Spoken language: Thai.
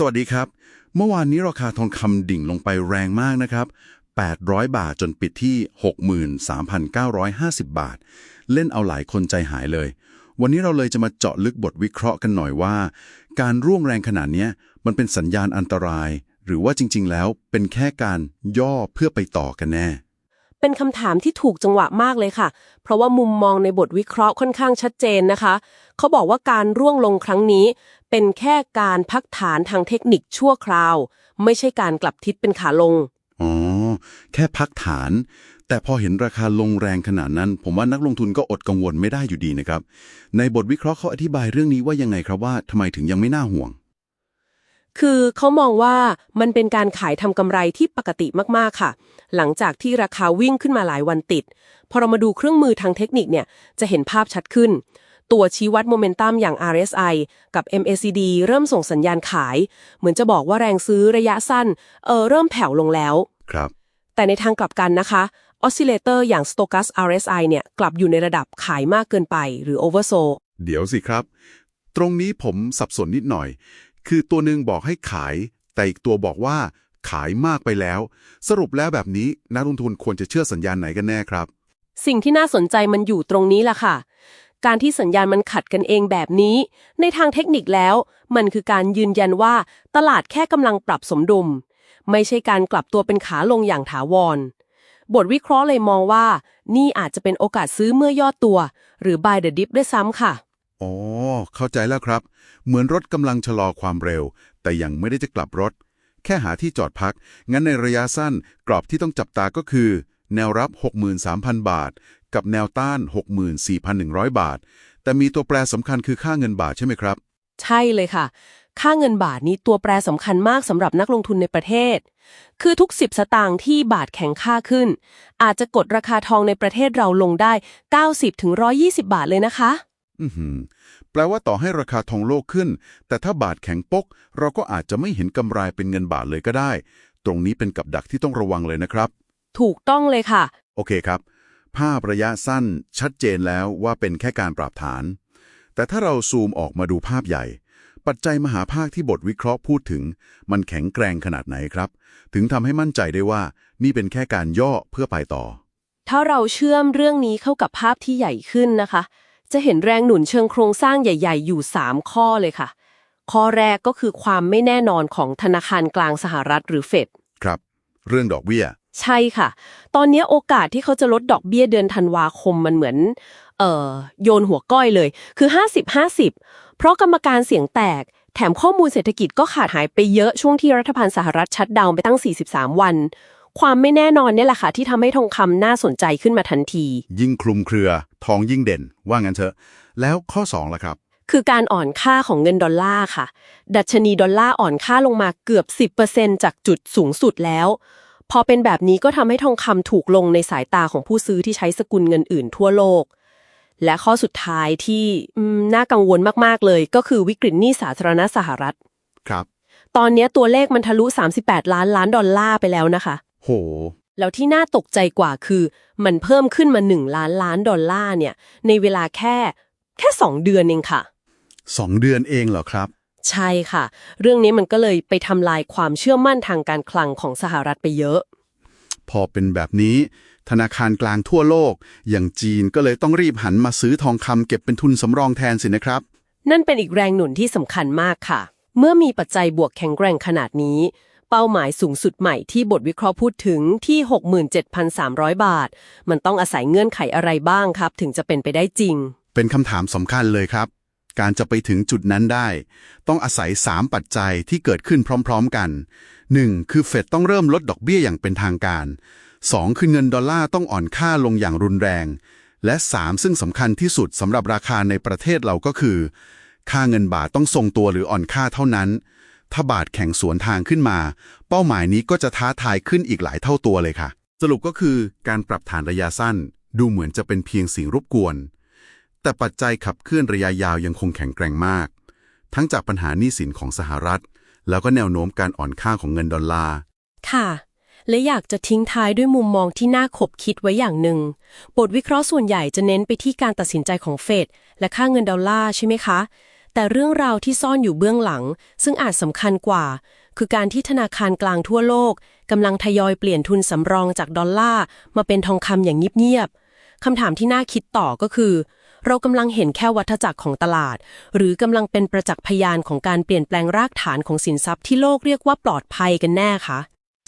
สวัสดีครับ เมื่อวานนี้ราคาทองคำดิ่งลงไปแรงมากนะครับ 800 บาทจนปิดที่ 63,950 บาท เล่นเอาหลายคนใจหายเลย วันนี้เราเลยจะมาเจาะลึกบทวิเคราะห์กันหน่อยว่า การร่วงแรงขนาดนี้มันเป็นสัญญาณอันตราย หรือว่าจริง ๆ แล้วเป็นแค่การย่อเพื่อไปต่อกันแน่ เป็นคำถามที่ถูกจังหวะมากเลยค่ะ เพราะว่ามุมมองในบทวิเคราะห์ค่อนข้างชัดเจนนะคะ เขาบอกว่าการร่วงลงครั้งนี้ เป็นแค่การพักฐานทางเทคนิคชั่วคราว ไม่ใช่การกลับทิศเป็นขาลง อ๋อ แค่พักฐาน แต่พอเห็นราคาลงแรงขนาดนั้น ผมว่านักลงทุนก็อดกังวลไม่ได้อยู่ดีนะครับ ในบทวิเคราะห์เขาอธิบายเรื่องนี้ว่ายังไงครับว่าทำไมถึงยังไม่น่าห่วง คือเขามองว่ามันเป็นการขายทำกำไรที่ปกติมากๆค่ะ หลังจากที่ราคาวิ่งขึ้นมาหลายวันติด พอเรามาดูเครื่องมือทางเทคนิคเนี่ยจะเห็นภาพชัดขึ้น ตัวชี้วัดโมเมนตัมอย่าง RSI กับ MACD เริ่มส่งสัญญาณขาย เหมือนจะบอกว่าแรงซื้อระยะสั้น เออเริ่มแผ่วลงแล้ว ครับ แต่ในทางกลับกันนะคะออสซิเลเตอร์อย่าง Stochas RSI เนี่ยกลับอยู่ในระดับขายมากเกินไปหรือ oversold เดี๋ยวสิครับ ตรงนี้ผมสับสนนิดหน่อย คือตัวหนึ่งบอกให้ขาย แต่อีกตัวบอกว่าขายมากไปแล้ว สรุปแล้วแบบนี้นักลงทุนควรจะเชื่อสัญญาณไหนกันแน่ครับ สิ่งที่น่าสนใจมันอยู่ตรงนี้ล่ะค่ะ การที่สัญญาณมันขัดกันเองแบบนี้ ในทางเทคนิคแล้ว มันคือการยืนยันว่าตลาดแค่กำลังปรับสมดุล ไม่ใช่การกลับตัวเป็นขาลงอย่างถาวร บทวิเคราะห์เลยมองว่า นี่อาจจะเป็นโอกาสซื้อเมื่อย่อตัว หรือ buy the dip ด้วยซ้ำค่ะ อ๋อ เข้าใจแล้วครับ เหมือนรถกำลังชะลอความเร็ว แต่ยังไม่ได้จะกลับรถ แค่หาที่จอดพัก งั้นในระยะสั้นกรอบที่ต้องจับตาก็คือ แนวรับ 63,000 บาท กับแนวต้าน 64,100 บาท แต่มีตัวแปรสำคัญคือค่าเงินบาทใช่ไหมครับ ใช่เลยค่ะ ค่าเงินบาทนี้ตัวแปรสำคัญมากสำหรับนักลงทุนในประเทศ คือทุก 10 สตางค์ที่บาทแข็งค่าขึ้น อาจจะกดราคาทองในประเทศเราลงได้ 90ถึง120 บาทเลยนะคะอือหือแปลว่าต่อให้ราคาทองโลกขึ้น แต่ถ้าบาทแข็งปก เราก็อาจจะไม่เห็นกำไรเป็นเงินบาทเลยก็ได้ ตรงนี้เป็นกับดักที่ต้องระวังเลยนะครับ ถูกต้องเลยค่ะ โอเคครับ ภาพระยะสั้นชัดเจนแล้วว่าเป็นแค่การปรับฐาน แต่ถ้าเราซูมออกมาดูภาพใหญ่ ปัจจัยมหาภาคที่บทวิเคราะห์พูดถึง มันแข็งแกร่งขนาดไหนครับ ถึงทำให้มั่นใจได้ว่านี่เป็นแค่การย่อเพื่อไปต่อ ถ้าเราเชื่อมเรื่องนี้เข้ากับภาพที่ใหญ่ขึ้นนะคะ จะเห็นแรงหนุนเชิงโครงสร้างใหญ่ ๆ อยู่ 3 ข้อเลยค่ะ ข้อแรกก็คือความไม่แน่นอนของธนาคารกลางสหรัฐหรือเฟดครับ เรื่องดอกเบี้ย ใช่ค่ะ ตอนนี้โอกาสที่เขาจะลดดอกเบี้ยเดือนธันวาคมมันเหมือนเอ่อโยนหัวก้อยเลย คือ 50-50 เพราะกรรมการเสียงแตก แถมข้อมูลเศรษฐกิจก็ขาดหายไปเยอะช่วงที่รัฐบาลสหรัฐชัดดาวน์ไปตั้ง 43 วัน ความไม่แน่นอนเนี่ยแหละค่ะ ที่ทำให้ทองคำน่าสนใจขึ้นมาทันที ยิ่งคลุมเครือ ทองยิ่งเด่น ว่างั้นเถอะ แล้วข้อ2ล่ะครับ คือการอ่อนค่าของเงินดอลลาร์ค่ะ ดัชนีดอลลาร์อ่อนค่าลงมาเกือบ 10%จากจุดสูงสุดแล้ว พอเป็นแบบนี้ก็ทำให้ทองคำถูกลงในสายตาของผู้ซื้อที่ใช้สกุลเงินอื่นทั่วโลก และข้อสุดท้ายที่อืมน่ากังวลมาก ๆ เลย ก็คือวิกฤตหนี้สาธารณะสหรัฐ ครับ ตอนนี้ตัวเลขมันทะลุ 38 ล้านล้านดอลลาร์ไปแล้วนะคะ โห แล้วที่น่าตกใจกว่าคือ มันเพิ่มขึ้นมา 1 ล้านล้านดอลลาร์เนี่ย ในเวลาแค่ แค่ 2 เดือนเองค่ะ 2 เดือนเองเหรอครับ ใช่ค่ะ เรื่องนี้มันก็เลยไปทำลายความเชื่อมั่นทางการคลังของสหรัฐไปเยอะ พอเป็นแบบนี้ ธนาคารกลางทั่วโลก อย่างจีนก็เลยต้องรีบหันมาซื้อทองคำเก็บเป็นทุนสำรองแทนสินะครับ นั่นเป็นอีกแรงหนุนที่สำคัญมากค่ะ เมื่อมีปัจจัยบวกแข็งแกร่งขนาดนี้เป้าหมายสูงสุดใหม่ที่บทวิเคราะห์พูดถึงที่ 67,300 บาท มันต้องอาศัยเงื่อนไขอะไรบ้างครับ ถึงจะเป็นไปได้จริง เป็นคำถามสำคัญเลยครับ การจะไปถึงจุดนั้นได้ ต้องอาศัย 3 ปัจจัยที่เกิดขึ้นพร้อม ๆกัน 1. คือเฟดต้องเริ่มลดดอกเบี้ยอย่างเป็นทางการ 2. คือเงินดอลลาร์ต้องอ่อนค่าลงอย่างรุนแรง และ 3 ซึ่งสำคัญที่สุดสำหรับราคาในประเทศเราก็คือ ค่าเงินบาทต้องทรงตัวหรืออ่อนค่าเท่านั้น ถ้าบาทแข่งสวนทางขึ้นมา เป้าหมายนี้ก็จะท้าทายขึ้นอีกหลายเท่าตัวเลยค่ะ สรุปก็คือการปรับฐานระยะสั้น ดูเหมือนจะเป็นเพียงสิ่งรบกวน แต่ปัจจัยขับเคลื่อนระยะยาวยังคงแข็งแกร่งมาก ทั้งจากปัญหาหนี้สินของสหรัฐ แล้วก็แนวโน้มการอ่อนค่าของเงินดอลลาร์ ค่ะ และอยากจะทิ้งท้ายด้วยมุมมองที่น่าขบคิดไว้อย่างหนึ่ง บทวิเคราะห์ส่วนใหญ่จะเน้นไปที่การตัดสินใจของเฟดและค่าเงินดอลลาร์ใช่ไหมคะ แต่เรื่องราวที่ซ่อนอยู่เบื้องหลัง ซึ่งอาจสำคัญกว่า คือการที่ธนาคารกลางทั่วโลกกำลังทยอยเปลี่ยนทุนสำรองจากดอลลาร์มาเป็นทองคำอย่างเงียบๆคำถามที่น่าคิดต่อก็คือ เรากำลังเห็นแค่วัฏจักรของตลาด หรือกำลังเป็นประจักษ์พยานของการเปลี่ยนแปลงรากฐานของสินทรัพย์ที่โลกเรียกว่าปลอดภัยกันแน่คะ